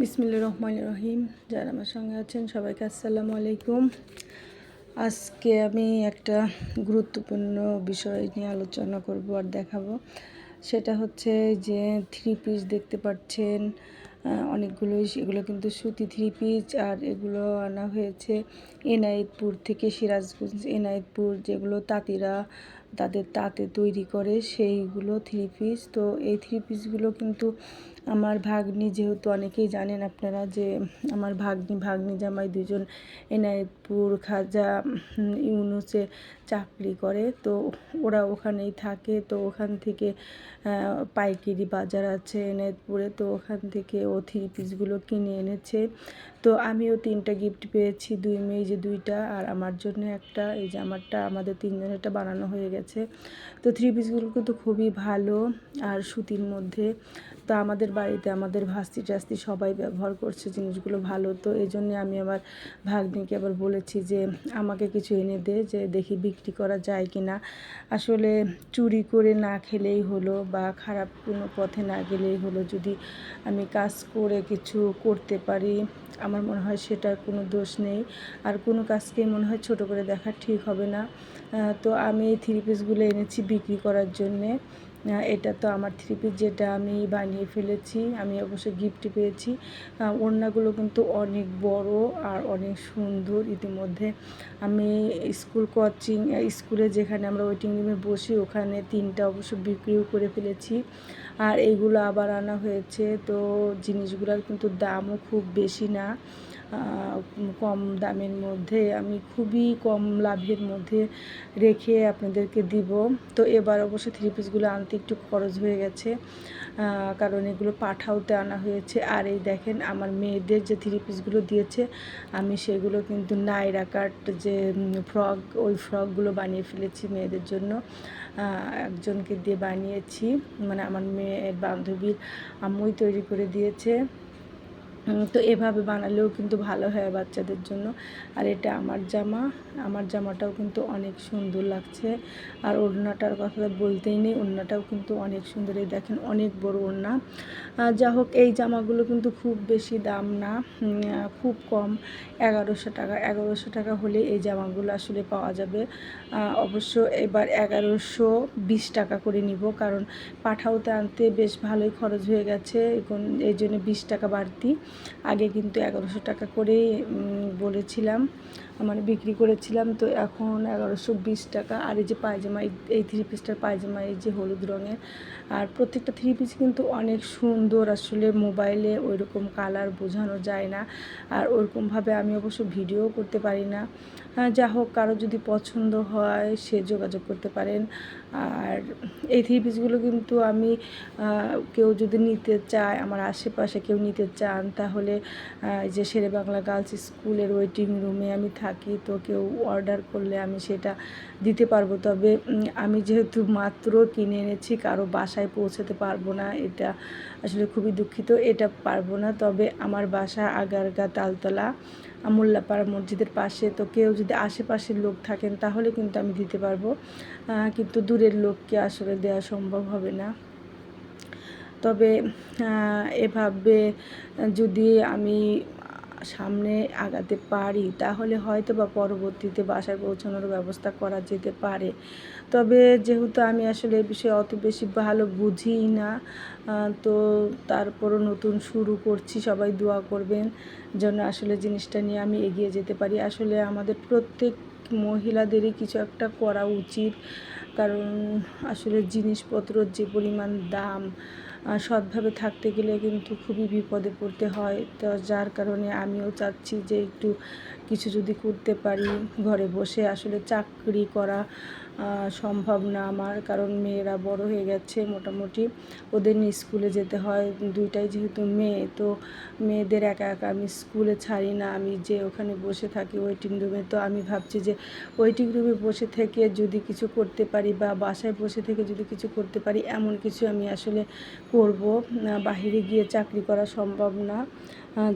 বিসমিল্লা রহমান রহিম। যারা আমার সঙ্গে আছেন, সবাইকে আসসালামু আলাইকুম। আজকে আমি একটা গুরুত্বপূর্ণ বিষয় নিয়ে আলোচনা করব আর দেখাবো। সেটা হচ্ছে যে থ্রি পিস দেখতে পাচ্ছেন অনেকগুলোই এগুলো কিন্তু সুতি থ্রি পিস আর এগুলো আনা হয়েছে এনায়েতপুর থেকে সিরাজগঞ্জ, এনায়েতপুর যেগুলো তাঁতিরা তাদের তাঁতে তৈরি করে, সেইগুলো থ্রি পিস তো এই থ্রি পিসগুলো কিন্তু আমার ভাগ্নি যেহেতু অনেকেই জানেন আপনারা যে আমার ভাগ্নি ভাগ্নি জামাই দুজন এনায়েতপুর, খাজা ইউনুসে চাকরি করে। তো ওরা ওখানেই থাকে। তো ওখান থেকে পাইকারি বাজার আছে এনায়েতপুরে। তো ওখান থেকে ও থ্রি পিসগুলো কিনে এনেছে। তো আমিও তিনটা গিফট পেয়েছি, দুই মেয়ে যে দুইটা আর আমার জন্য একটা। এই যে আমারটা, আমাদের তিনজনেরটা বানানো হয়ে গেছে। তো থ্রি পিসগুলো কিন্তু খুবই ভালো। আর সুতির মধ্যে তো আমাদের বাড়িতে আমাদের ভাস্তি টাস্তি সবাই ব্যবহার করছে জিনিসগুলো ভালো। তো এই জন্যে আমি আমার ভাগ্নিকে আবার বলেছি যে, আমাকে কিছু এনে দে যে দেখি বিক্রি করা যায় কি না আসলে চুরি করে না খেলেই হলো বা খারাপ কোনো পথে না গেলেই হলো। যদি আমি কাজ করে কিছু করতে পারি, আমার মনে হয় সেটার কোনো দোষ নেই। আর কোনো কাজকেই মনে হয় ছোট করে দেখা ঠিক হবে না। তো আমি এই থ্রি পিসগুলো এনেছি বিক্রি করার জন্যে। এটা তো আমার থ্রি পিস যেটা আমি বানিয়ে ফেলেছি, আমি অবশ্যই গিফট পেয়েছি। ওড়নাগুলো কিন্তু অনেক বড় আর অনেক সুন্দর। ইতিমধ্যে আমি স্কুল কোচিং স্কুলে যেখানে আমরা ওয়েটিং রুমে বসি, ওখানে তিনটা অবশ্য বিক্রিও করে ফেলেছি। আর এইগুলো আবার আনা হয়েছে, তো জিনিসগুলোর কিন্তু দামও খুব বেশি না। কম দামের মধ্যে, আমি খুবই কম লাভের মধ্যে রেখে আপনাদেরকে দিব। তো এবার অবশ্য থ্রি পিসগুলো আনতে একটু খরচ হয়ে গেছে। কারণ এগুলো পাঠাওতে আনা হয়েছে। আর এই দেখেন, আমার মেয়েদের যে থ্রি পিসগুলো দিয়েছে, আমি সেগুলো কিন্তু নাইরা কাট, যে ফ্রক, ওই ফ্রকগুলো বানিয়ে ফেলেছি মেয়েদের জন্য। একজনকে দিয়ে বানিয়েছি। মানে আমার মেয়ের বান্ধবীর আম্মুই তৈরি করে দিয়েছে। তো এভাবে বানালেও কিন্তু ভালো হয় বাচ্চাদের জন্য। আর এটা আমার জামা, আমার জামাটাও কিন্তু অনেক সুন্দর লাগছে। আর ওড়নাটার কথা বলতেই নেই, ওড়নাটাও কিন্তু অনেক সুন্দর। এই দেখেন অনেক বড় ওড়না। যা হোক, এই জামাগুলো কিন্তু খুব বেশি দাম না খুব কম। এগারোশো টাকা এগারোশো টাকা হলে এই জামাগুলো আসলে পাওয়া যাবে। অবশ্য এবার এগারোশো বিশ টাকা করে নিব, কারণ পাঠাওতে আনতে বেশ ভালোই খরচ হয়ে গেছে। এখন এই জন্য বিশ টাকা বাড়তি। আগে কিন্তু এগারোশো টাকা করেই বলেছিলাম মানে বিক্রি করেছিলাম। তো এখন এগারোশো বিশ টাকা। আর এই যে পায়জামা, এই- থ্রি পিসটার পায়জামা, এই যে হলুদ রঙের, আর প্রত্যেকটা থ্রি পিস কিন্তু অনেক সুন্দর। আসলে মোবাইলে ওইরকম কালার বোঝানো যায় না। আর ওরকমভাবে আমি অবশ্য ভিডিও করতে পারি না। যা হোক কারও যদি পছন্দ হয় সে যোগাযোগ করতে পারেন। আর এই থ্রি পিসগুলো কিন্তু আমি কেউ যদি নিতে চায়, আমার আশেপাশে কেউ নিতে চান, তাহলে যে শেরে বাংলা গার্লস স্কুলের ওয়েটিং রুমে আমি থাকি, তো কেউ অর্ডার করলে আমি সেটা দিতে পারব। তবে আমি যেহেতু মাত্র কিনে এনেছি, কারও বাসায় পৌঁছাতে পারব না, এটা আসলে খুবই দুঃখিত, এটা পারব না। তবে আমার বাসা আগারগা, তালতলা মোল্লাপাড়া মসজিদের পাশে। তো কেউ যদি আশেপাশের লোক থাকেন, তাহলে কিন্তু আমি দিতে পারব। কিন্তু দূরের লোককে আসলে দেওয়া সম্ভব হবে না। তবে এভাবে যদি আমি সামনে আগাতে পারি, তাহলে হয়তো বা পরবর্তীতে বাসায় পৌঁছানোর ব্যবস্থা করা যেতে পারে। তবে যেহেতু আমি আসলে এ বিষয়ে অত বেশি ভালো বুঝি না তো তারপরও নতুন শুরু করছি, সবাই দোয়া করবেন যেন আসলে জিনিসটা নিয়ে আমি এগিয়ে যেতে পারি। আসলে আমাদের প্রত্যেক মহিলাদেরই কিছু একটা করা উচিত, কারণ আসলে জিনিসপত্রর যে পরিমাণ দাম সৎভাবে থাকতে গেলে কিন্তু খুবই বিপদে পড়তে হয়। তো যার কারণে আমিও চাচ্ছি যে একটু কিছু যদি করতে পারি, ঘরে বসে আসলে চাকরি করা সম্ভব না আমার, কারণ মেয়েরা বড় হয়ে গেছে মোটামুটি। ওদের নিয়ে স্কুলে যেতে হয়, দুইটাই যেহেতু মেয়ে, তো মেয়েদের একা একা আমি স্কুলে ছাড়ি না। আমি যে ওখানে বসে থাকি ওয়েটিং রুমে তো আমি ভাবছি যে ওয়েটিং রুমে বসে থেকে যদি কিছু করতে পারি বা বাসায় বসে থেকে যদি কিছু করতে পারি, এমন কিছু আমি আসলে করব। বাহিরে গিয়ে চাকরি করা সম্ভব না।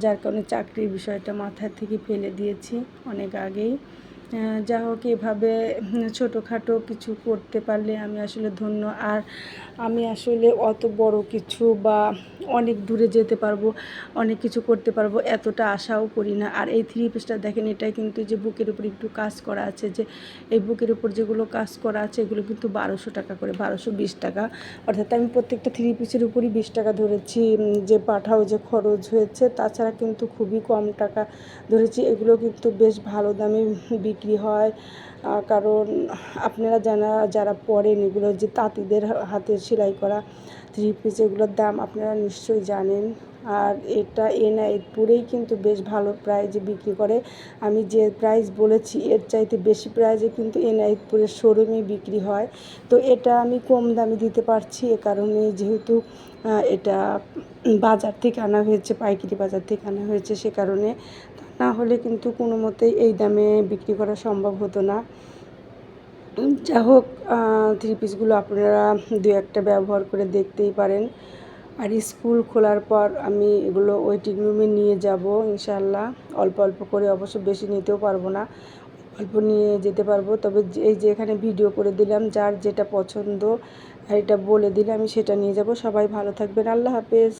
যার কারণে চাকরির বিষয়টা মাথার থেকে ফেলে দিয়েছি অনেক আগেই। যা হোক এভাবে ছোটোখাটো কিছু করতে পারলে আমি আসলে ধন্য। আর আমি আসলে অত বড় কিছু বা অনেক দূরে যেতে পারব, অনেক কিছু করতে পারব, এতটা আশাও করি না। আর এই থ্রি পিসটা দেখেন এটা কিন্তু যে বুকের উপর একটু কাজ করা আছে, যে এই বুকের উপর যেগুলো কাজ করা আছে, এগুলো কিন্তু বারোশো টাকা করে, বারোশো বিশ টাকা। অর্থাৎ আমি প্রত্যেকটা থ্রি পিসের উপরই বিশ টাকা ধরেছি যে পাঠাও, যে খরচ হয়েছে, তাছাড়া কিন্তু খুবই কম টাকা ধরেছি। এগুলো কিন্তু বেশ ভালো দামে বিক্রি হয়। কারণ আপনারা জানা যারা পরেন এগুলো, যে তাঁতিদের হাতে সেলাই করা থ্রি পিস এগুলোর দাম আপনারা নিশ্চয়ই জানেন। আর এটা এনায়েতপুরেই কিন্তু বেশ ভালো প্রাইজে বিক্রি করে। আমি যে প্রাইস বলেছি, এর চাইতে বেশি প্রাইজে কিন্তু এনায়েতপুরের শোরুমে বিক্রি হয়। তো এটা আমি কম দামে দিতে পারছি, এ কারণে যেহেতু এটা বাজার থেকে আনা হয়েছে, পাইকারি বাজার থেকে আনা হয়েছে সে কারণে। না হলে কিন্তু কোনো মতেই এই দামে বিক্রি করা সম্ভব হতো না। যা হোক থ্রি পিসগুলো আপনারা দু একটা ব্যবহার করে দেখতেই পারেন। আর স্কুল খোলার পর আমি এগুলো ওয়েটিং রুমে নিয়ে যাব ইনশাল্লাহ অল্প অল্প করে অবশ্য বেশি নিতেও পারব না। অল্প নিয়ে যেতে পারব। তবে এই যে এখানে ভিডিও করে দিলাম, যার যেটা পছন্দ এটা বলে দিলে আমি সেটা নিয়ে যাব। সবাই ভালো থাকবেন। আল্লাহ হাফেজ।